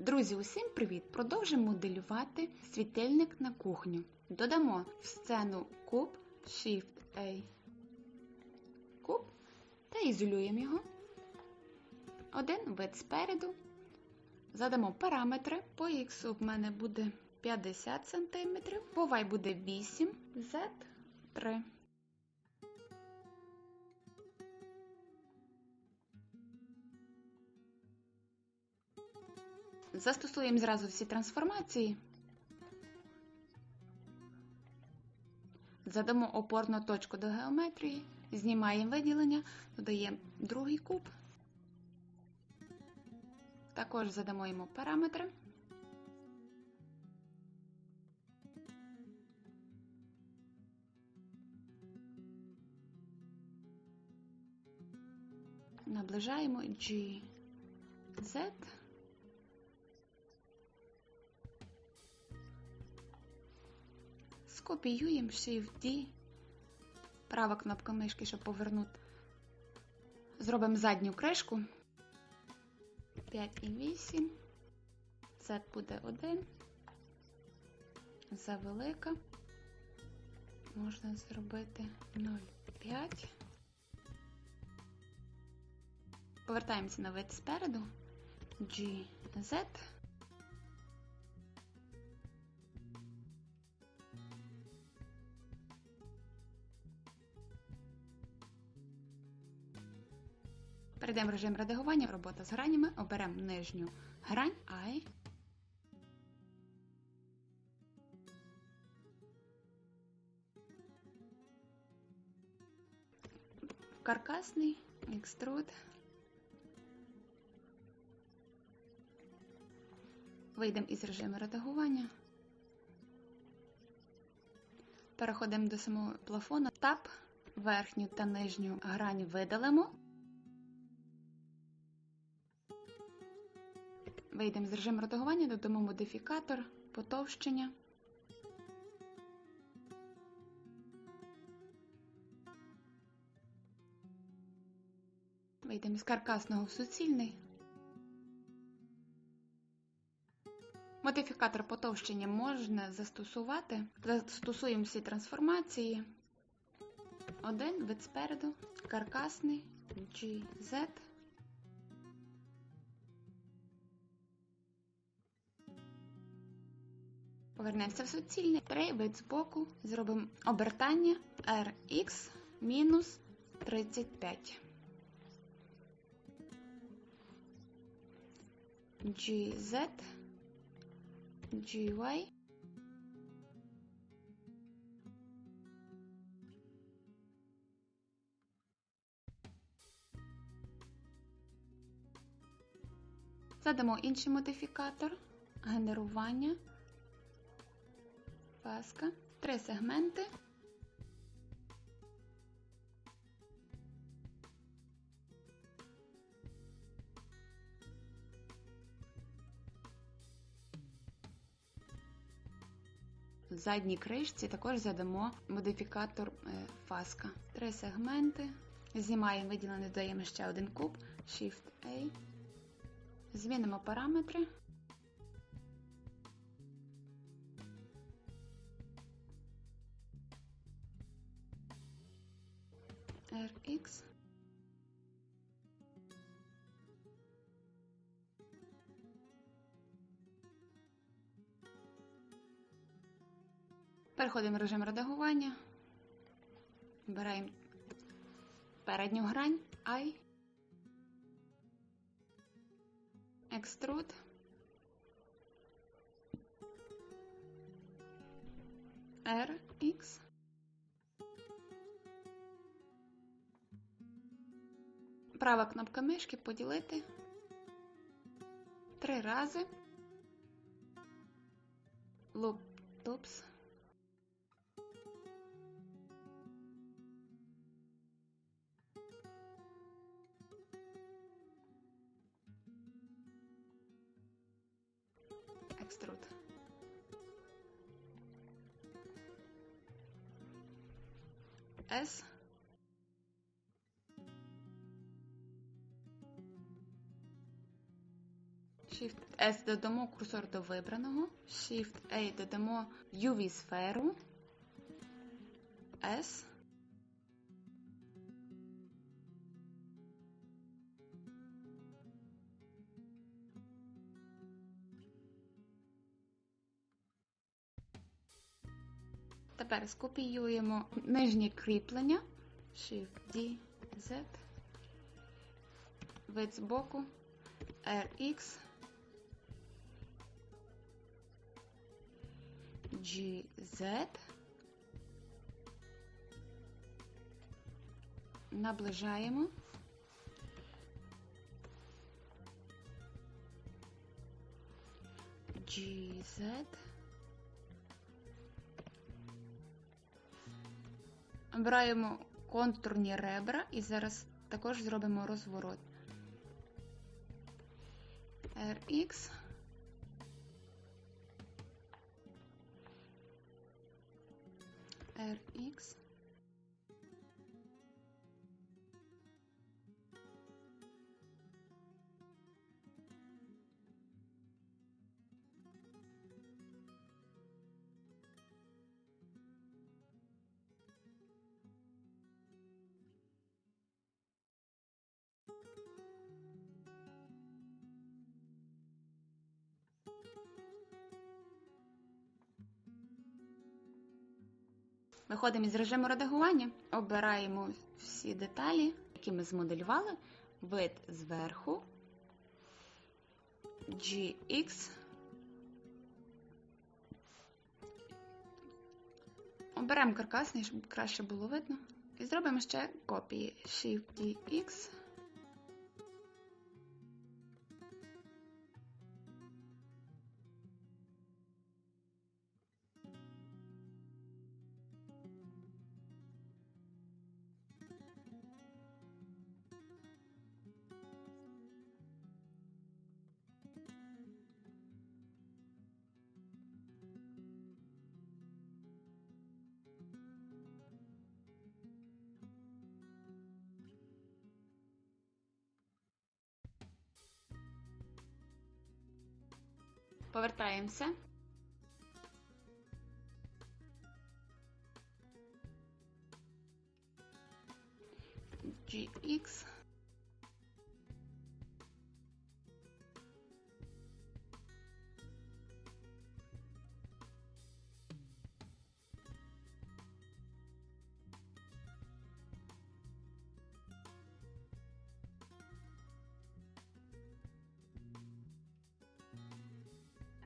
Друзі, усім привіт! Продовжимо моделювати світильник на кухню. Додамо в сцену куб Shift-A куб та ізолюємо його. Один вид спереду. Задамо параметри. По X в мене буде 50 см, по Y буде 8 Z3. Застосуємо зразу всі трансформації. Задамо опорну точку до геометрії, знімаємо виділення, додаємо другий куб. Також задамо йому параметри. Наближаємо G, Z. Скопіюємо Shift-D. Права кнопка мишки, щоб повернути. Зробимо задню кришку. 5 і 8. Z буде 1. Завелика. Можна зробити 0,5. Повертаємося на вид спереду. G, Z. Перейдемо в режим редагування, робота з гранями, оберемо нижню грань I. Каркасний, екструд. Вийдемо із режиму редагування. Переходимо до самого плафону. Тап, верхню та нижню грань видалимо. Вийдемо з режиму редагування, додамо модифікатор, потовщення. Вийдемо з каркасного в суцільний. Модифікатор потовщення можна застосувати. Застосуємо всі трансформації. Один вид спереду, каркасний, GZ. Повернемося в суцільний. Три вид збоку. Зробимо обертання RX мінус 35. GZ, GY. Задамо інший модифікатор, генерування. Паска, три сегменти. В задній кришці також задамо модифікатор фаска. Три сегменти. Знімаємо виділений, додаємо ще один куб, Shift-A. Змінимо параметри. RX. Переходимо в режим редагування. Вибираємо передню грань I. Extrude. RX. Права кнопка мишки поділити три рази. Loop Toops. Extrude. S. Додамо курсор до вибраного. Shift A додамо UV сферу. S. Тепер скопіюємо нижнє кріплення. Shift D, Z. Вид збоку. RX. GZ. Наближаємо. GZ. Обираємо контурні ребра і зараз також зробимо розворот. RX. RX. Виходимо із режиму редагування, обираємо всі деталі, які ми змоделювали, вид зверху, GX. Оберемо каркасний, щоб краще було видно. І зробимо ще копії Shift-DX. Повертаємося. GX.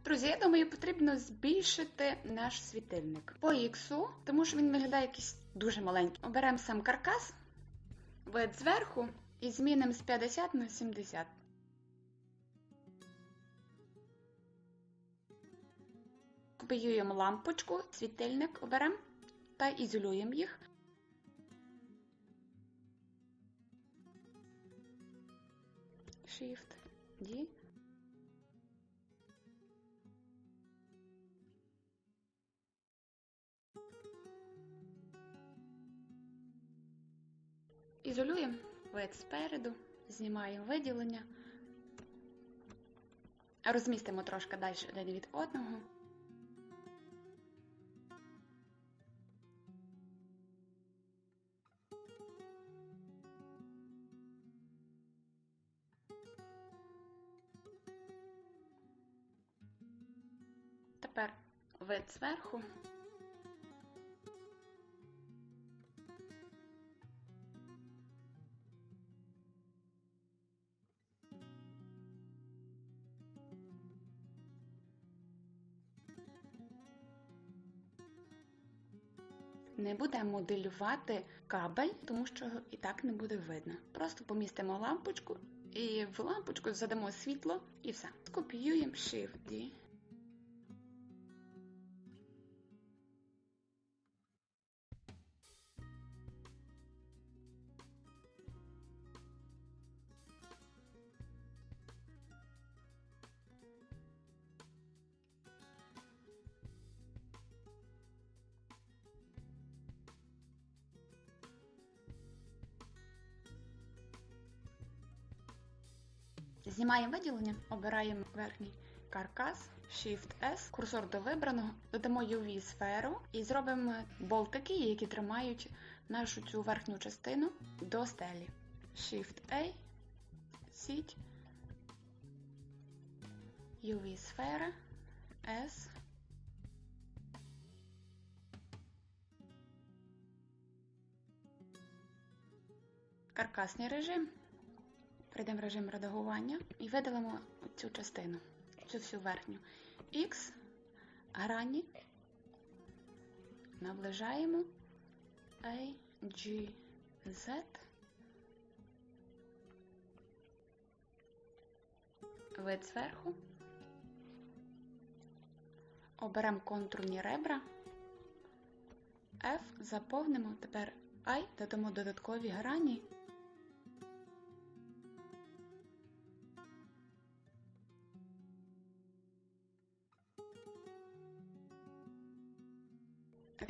Друзі, я думаю, потрібно збільшити наш світильник по іксу, тому що він виглядає якийсь дуже маленький. Оберемо сам каркас, вид зверху і змінимо з 50 на 70. Копіюємо лампочку, світильник оберемо та ізолюємо їх. Shift D. Ізолюємо вид спереду, знімаємо виділення, розмістимо трошки далі один від одного. Тепер вид зверху. Не будемо моделювати кабель, тому що і так не буде видно. Просто помістимо лампочку і в лампочку задамо світло і все. Скопіюємо Shift-D. Знімаємо виділення, обираємо верхній каркас, Shift S, курсор до вибраного, додамо UV сферу і зробимо болтики, які тримають нашу цю верхню частину до стелі. Shift A, сіть, UV сфера, S. Каркасний режим. Прийдемо в режим редагування і видалимо цю частину, цю всю верхню. X, грані, наближаємо A, G, Z. Вид зверху. Оберемо контурні ребра. F заповнимо. Тепер I додамо додаткові грані.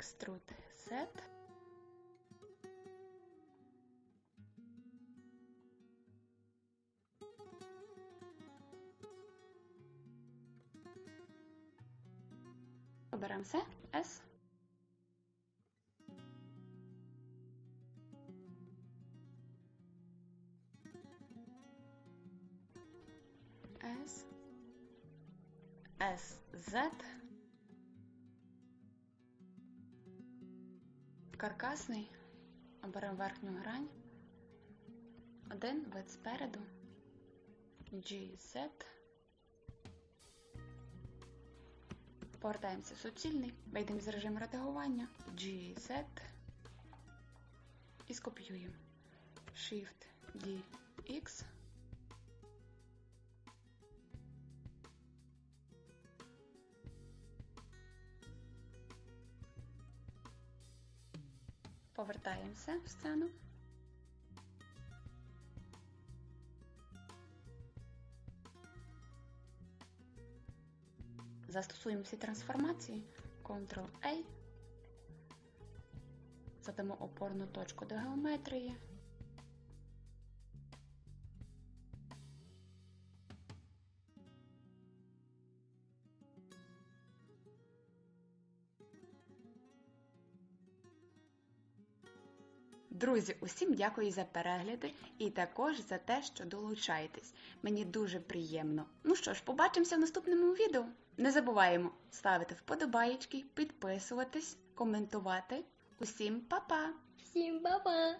Extrude Z. Оберемо все. S. S. S. Z. Каркасний. Оберемо верхню грань. Один вид спереду. GZ. Повертаємося в суцільний. Вийдемо з режиму редагування. GZ. І скопіюємо. Shift D X. Повертаємося в сцену. Застосуємо всі трансформації. Ctrl-A. Задамо опорну точку до геометрії. Друзі, усім дякую за перегляди і також за те, що долучаєтесь. Мені дуже приємно. Ну що ж, побачимося в наступному відео. Не забуваємо ставити вподобаєчки, підписуватись, коментувати. Усім па-па! Всім па-па!